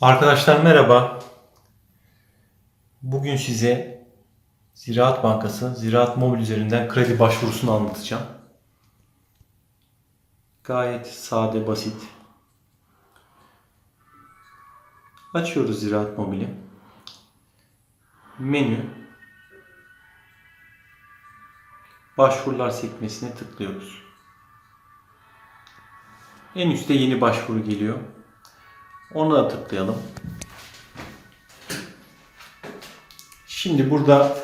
Arkadaşlar merhaba. Bugün size Ziraat Bankası Ziraat Mobil üzerinden kredi başvurusunu anlatacağım. Gayet sade, basit. Açıyoruz Ziraat Mobil'i. Menü. Başvurular sekmesine tıklıyoruz. En üstte yeni başvuru geliyor. Ona da tıklayalım. Şimdi burada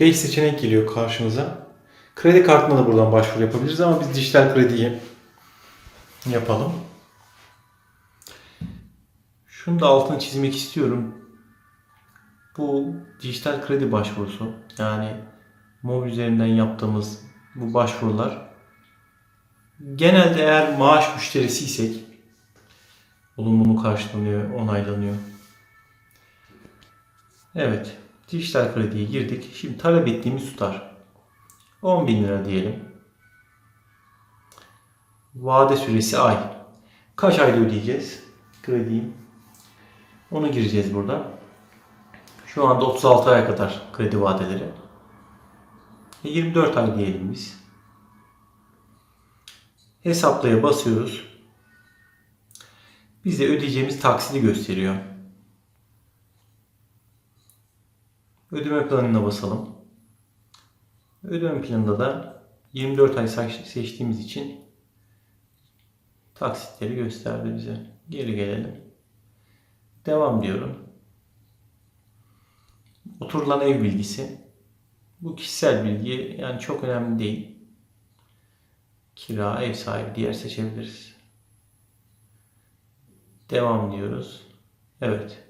5 seçenek geliyor karşımıza. Kredi kartına da buradan başvuru yapabiliriz ama biz dijital krediyi yapalım. Şunu da altını çizmek istiyorum. Bu dijital kredi başvurusu yani mobil üzerinden yaptığımız bu başvurular genelde eğer maaş müşterisiysek olumlu karşılanıyor, onaylanıyor. Evet, dijital krediye girdik. Şimdi talep ettiğimiz tutar. 10 bin lira diyelim. Vade süresi ay. Kaç ayda ödeyeceğiz krediyi? Onu gireceğiz burada. Şu anda 36 aya kadar kredi vadeleri. E, 24 ay diyelim biz. Hesaplaya basıyoruz. Bize ödeyeceğimiz taksidi gösteriyor. Ödeme planına basalım. Ödeme planında da 24 ay seç- seçtiğimiz için taksitleri gösterdi bize. Geri gelelim. Devam diyorum. Oturulan ev bilgisi. Bu kişisel bilgi yani çok önemli değil. Kira, ev sahibi diğer seçebiliriz. Devam diyoruz. Evet.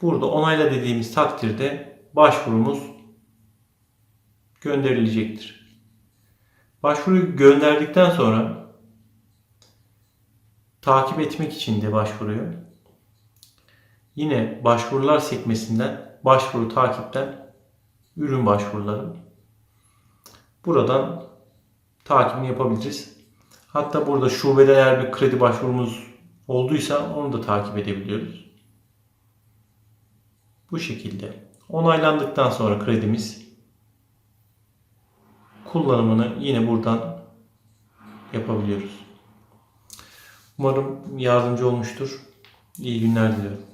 Burada onayla dediğimiz takdirde başvurumuz gönderilecektir. Başvuruyu gönderdikten sonra takip etmek için de başvuruyu yine başvurular sekmesinden başvuru takipten ürün başvuruları buradan takibini yapabiliriz. Hatta burada şubede eğer bir kredi başvurumuz olduysa onu da takip edebiliyoruz. Bu şekilde. Onaylandıktan sonra kredimiz kullanımını yine buradan yapabiliyoruz. Umarım yardımcı olmuştur. İyi günler diliyorum.